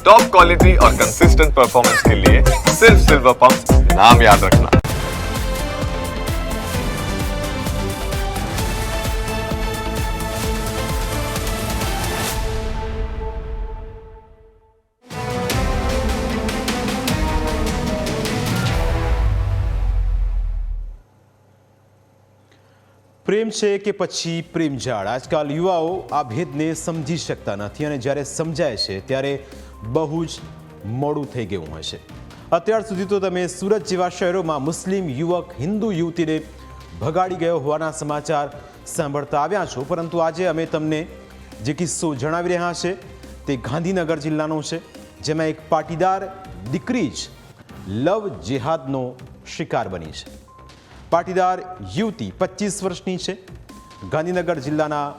Top quality और consistent performance के लिए सिर्फ सिल्वर पंप नाम याद रखना પ્રેમ છે કે પછી પ્રેમજાળ આજકાલ યુવાઓ આ ભેદને સમજી શકતા નથી અને જ્યારે સમજાય છે ત્યારે બહુ જ મોડું થઈ ગયું છે. અત્યાર સુધી તો તમે સુરત જેવા શહેરોમાં મુસ્લિમ યુવક, હિન્દુ યુવતીને ભગાડી ગયો હોવાના સમાચાર સાંભળતા આવ્યા છો. પરંતુ આજે અમે તમને જે કિસ્સો જણાવી રહ્યા છે તે ગાંધીનગર જિલ્લાનો છે, જેમાં એક પાટીદાર દીકરી જ લવ જેહાદનો શિકાર બની છે. પાટીદાર યુવતી પચીસ વર્ષની છે. ગાંધીનગર જિલ્લાના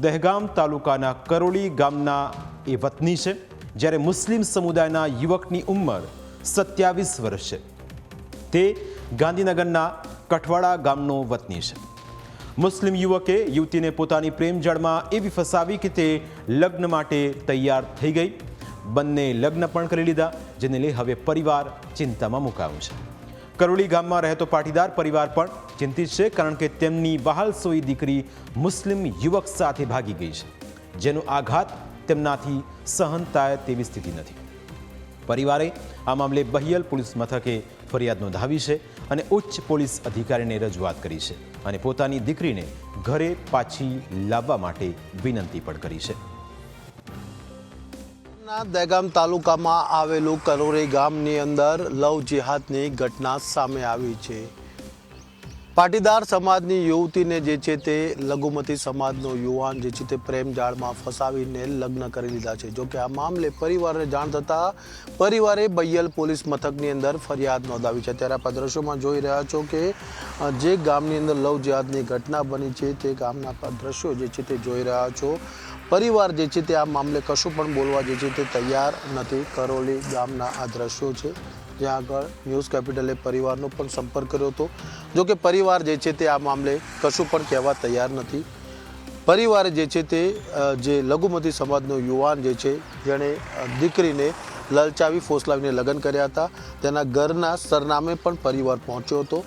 દહેગામ તાલુકાના કરોલી ગામના એ વતની છે. જ્યારે મુસ્લિમ સમુદાયના યુવકની ઉંમર સત્યાવીસ વર્ષ છે. તે ગાંધીનગરના કઠવાડા ગામનો વતની છે. મુસ્લિમ યુવકે યુવતીને પોતાની પ્રેમ જળમાં એવી ફસાવી કે તે લગ્ન માટે તૈયાર થઈ ગઈ. બંને લગ્ન પણ કરી લીધા, જેને લઈ હવે પરિવાર ચિંતામાં મુકાયું છે. કરોલી ગામમાં રહેતો પાટીદાર પરિવાર પણ ચિંતિત છે, કારણ કે તેમની બહાલ સોઈ દીકરી મુસ્લિમ યુવક સાથે ભાગી ગઈ છે, જેનો આઘાત તેમનાથી સહન થાય તેવી સ્થિતિ નથી. પરિવારે આ મામલે બહિયલ પોલીસ મથકે ફરિયાદ નોંધાવી છે અને ઉચ્ચ પોલીસ અધિકારીને રજૂઆત કરી છે અને પોતાની દીકરીને ઘરે પાછી લાવવા માટે વિનંતી પણ કરી છે. દહેગામ તાલુકામાં આવેલું કરોરી ગામની અંદર લવ જેહાદની ઘટના સામે આવી છે. પાટીદાર સમાજની યુવતીને જે છે તે લઘુમતી સમાજનો યુવાન જે છે તે પ્રેમ જાળમાં ફસાવીને લગ્ન કરી લીધા છે. જોકે આ મામલે પરિવારને જાણ થતાં પરિવારે બૈયલ પોલીસ મથકની અંદર ફરિયાદ નોંધાવી છે. ત્યારે આ દ્રશ્યોમાં જોઈ રહ્યા છો કે જે ગામની અંદર લવ જિહાદની ઘટના બની છે તે ગામના દ્રશ્યો જે છે તે જોઈ રહ્યા છો. પરિવાર જે છે તે આ મામલે કશું પણ બોલવા જે છે તે તૈયાર નથી. કરોલી ગામના આ દ્રશ્યો છે. જ્યાં આગળ ન્યૂઝ કેપિટલે પરિવારનો પણ સંપર્ક કર્યો હતો. જો કે પરિવાર જે છે તે આ મામલે કશું પણ કહેવા તૈયાર નથી. પરિવારે જે છે તે જે લઘુમતી સમાજનો યુવાન જે છે, જેણે દીકરીને લલચાવી ફોસલાવીને લગ્ન કર્યા હતા. તેના ઘરના સરનામે પણ પરિવાર પહોંચ્યો હતો.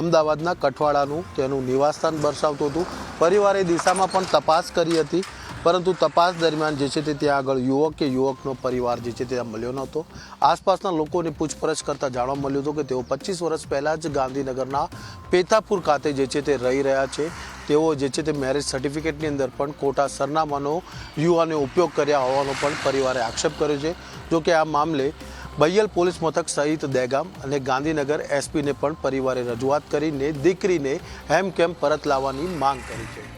અમદાવાદના કઠવાડાનું તેનું નિવાસસ્થાન દર્શાવતું હતું. પરિવારે દિશામાં પણ તપાસ કરી હતી. પરંતુ તપાસ દરમિયાન જે છે તે ત્યાં આગળ યુવક કે યુવકનો પરિવાર જે છે ત્યાં મળ્યો નહોતો. આસપાસના લોકોની પૂછપરછ કરતાં જાણવા મળ્યું હતું કે તેઓ પચીસ વર્ષ પહેલાં જ ગાંધીનગરના પેથાપુર ખાતે જે છે તે રહી રહ્યા છે. તેઓ જે છે તે મેરેજ સર્ટિફિકેટની અંદર પણ ખોટા સરનામાનો, યુવાને ઉપયોગ કર્યા હોવાનો પણ પરિવારે આક્ષેપ કર્યો છે. જો કે આ મામલે બૈયલ પોલીસ મથક સહિત દહેગામ અને ગાંધીનગર એસપીને પણ પરિવારે રજૂઆત કરીને દીકરીને હેમકેમ પરત લાવવાની માંગ કરી છે.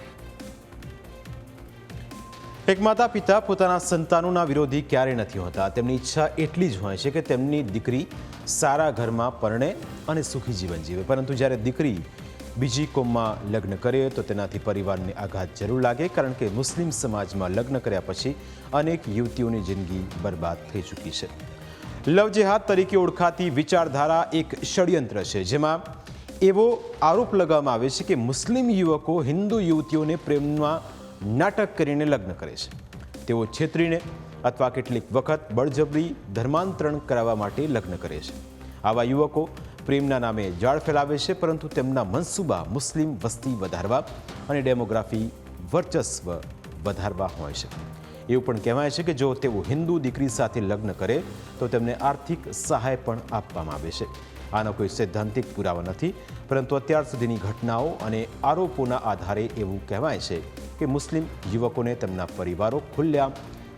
એક માતા પિતા પોતાના સંતાનોના વિરોધી ક્યારે નથી હોતા? તેમની ઈચ્છા એટલી જ હોય છે કે તેમની દીકરી સારા ઘરમાં પરણે અને સુખી જીવન જીવે. પરંતુ જ્યારે દીકરી બીજી કોમમાં લગ્ન કરે તો તેનાથી પરિવારને આઘાત જરૂર લાગે, કારણ કે મુસ્લિમ સમાજમાં લગ્ન કર્યા પછી અનેક યુવતીઓની જિંદગી બરબાદ થઈ ચૂકી છે. લવ જેહાદ તરીકે ઓળખાતી વિચારધારા એક ષડયંત્ર છે, જેમાં એવો આરોપ લગાવવામાં આવે છે કે મુસ્લિમ યુવકો હિન્દુ યુવતીઓને પ્રેમમાં નાટક કરીને લગ્ન કરે છે. તેઓ છેતરીને અથવા કેટલીક વખત બળજબરી ધર્માંતરણ કરાવવા માટે લગ્ન કરે છે. આવા યુવકો પ્રેમના નામે જાળ ફેલાવે છે, પરંતુ તેમના મનસૂબા મુસ્લિમ વસ્તી વધારવા અને ડેમોગ્રાફી વર્ચસ્વ વધારવા હોય છે. એવું પણ કહેવાય છે કે જો તેઓ હિન્દુ દીકરી સાથે લગ્ન કરે, તો તેમને આર્થિક સહાય પણ આપવામાં આવે છે. આનો કોઈ સૈદ્ધાંતિક પુરાવા નથી, પરંતુ અત્યાર સુધીની ઘટનાઓ અને આરોપોના આધારે એવું કહેવાય છે કે મુસ્લિમ યુવકોને તેમના પરિવારો ખુલ્લેઆમ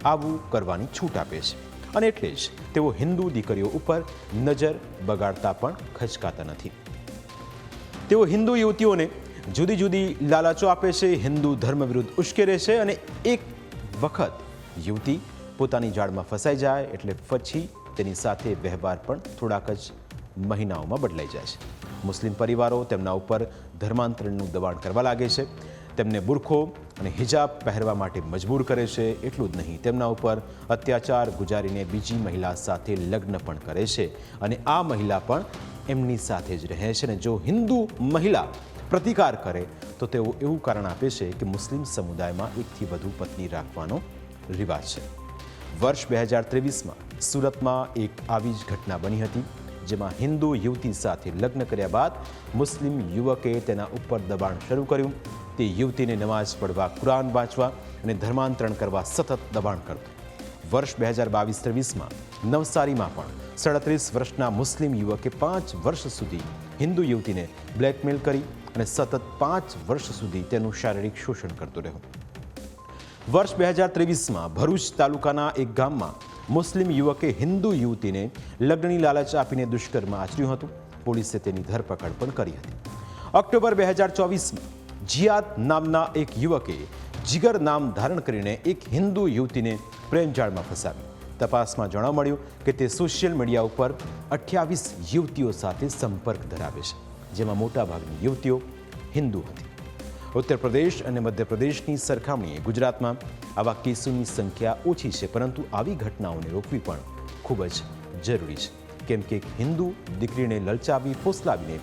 આવું કરવાની છૂટ આપે છે. અને એટલે જ તેઓ હિન્દુ દીકરીઓ ઉપર નજર બગાડતા પણ ખચકાતા નથી. તેઓ હિન્દુ યુવતીઓને જુદી જુદી લાલચો આપે છે, હિન્દુ ધર્મ વિરુદ્ધ ઉશ્કેરે છે અને એક વખત યુવતી પોતાની જાળમાં ફસાઈ જાય એટલે પછી તેની સાથે વ્યવહાર પણ થોડાક જ મહિનાઓમાં બદલાઈ જાય છે. મુસ્લિમ પરિવારો તેમના ઉપર ધર્માંતરણનું દબાણ કરવા લાગે છે. તેમને બુરખો અને હિજાબ પહેરવા માટે મજબૂર કરે છે, એટલું જ નહીં. તેમના ઉપર અત્યાચાર ગુજારીને બીજી મહિલા સાથે લગ્ન પણ કરે છે અને આ મહિલા પણ એમની સાથે જ રહે છે અને જો હિન્દુ મહિલા પ્રતિકાર કરે, તો તેઓ એવું કારણ આપે છે કે મુસ્લિમ સમુદાયમાં એકથી વધુ પત્ની રાખવાનો રિવાજ છે. વર્ષ બે હજાર ત્રેવીસમાં સુરતમાં એક આવી જ ઘટના બની હતી, જેમાં હિન્દુ યુવતી સાથે લગ્ન કર્યા બાદ મુસ્લિમ યુવકે તેના ઉપર દબાણ શરૂ કર્યું. તે યુવતીને નમાઝ પડવા કુરાન વાંચવા અને ધર્માંતરણ કરવા સતત દબાણ કરતું. વર્ષ બે હજાર બાવીસ ત્રેવીસમાં નવસારીમાં પણ સાડત્રીસ વર્ષના મુસ્લિમ યુવકે પાંચ વર્ષ સુધી હિન્દુ યુવતીને બ્લેકમેલ કરી અને સતત પાંચ વર્ષ સુધી તેનું શારીરિક શોષણ કરતો રહ્યો. વર્ષ બે હજાર ત્રેવીસમાં ભરૂચ તાલુકાના એક ગામમાં મુસ્લિમ યુવકે હિન્દુ યુવતીને લગ્નની લાલચ આપીને દુષ્કર્મ આચર્યું હતું. પોલીસે તેની ધરપકડ પણ કરી હતી. ઓક્ટોબર બે હજાર ચોવીસમાં જિયાદ નામના એક યુવકે જીગર નામ ધારણ કરીને એક હિન્દુ યુવતીને પ્રેમજાળમાં ફસાવી. તપાસમાં જાણવા મળ્યું કે તે સોશિયલ મીડિયા ઉપર અઠ્યાવીસ યુવતીઓ સાથે સંપર્ક ધરાવે છે, જેમાં મોટાભાગની યુવતીઓ હિન્દુ હતી. ઉત્તર પ્રદેશ અને મધ્યપ્રદેશની સરખામણીએ ગુજરાતમાં આવા કેસોની સંખ્યા ઓછી છે, પરંતુ આવી ઘટનાઓને રોકવી પણ ખૂબ જ જરૂરી છે. કેમ કે હિન્દુ દીકરીને લલચાવી, ફોસલાવીને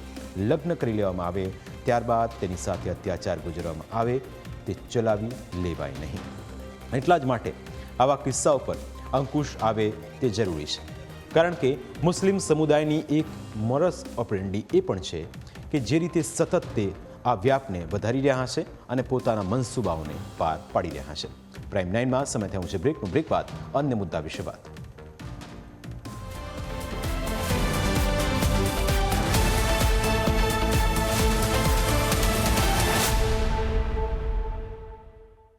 લગ્ન કરી લેવામાં આવે ત્યારબાદ તેની સાથે અત્યાચાર ગુજરવામાં આવે, તે ચલાવી લેવાય નહીં. એટલા જ માટે આવા કિસ્સાઓ પર અંકુશ આવે તે જરૂરી છે. કારણ કે મુસ્લિમ સમુદાયની એક મોરસ ઓપરેન્ડી એ પણ છે કે જે રીતે સતત તે આ વ્યાપને વધારી રહ્યા છે અને પોતાના મનસૂબાઓને પાર પાડી રહ્યા છે. પ્રાઇમ નાઇનમાં સમય થયું છે બ્રેકનું બ્રેક બાદ અન્ય મુદ્દા વિશે વાત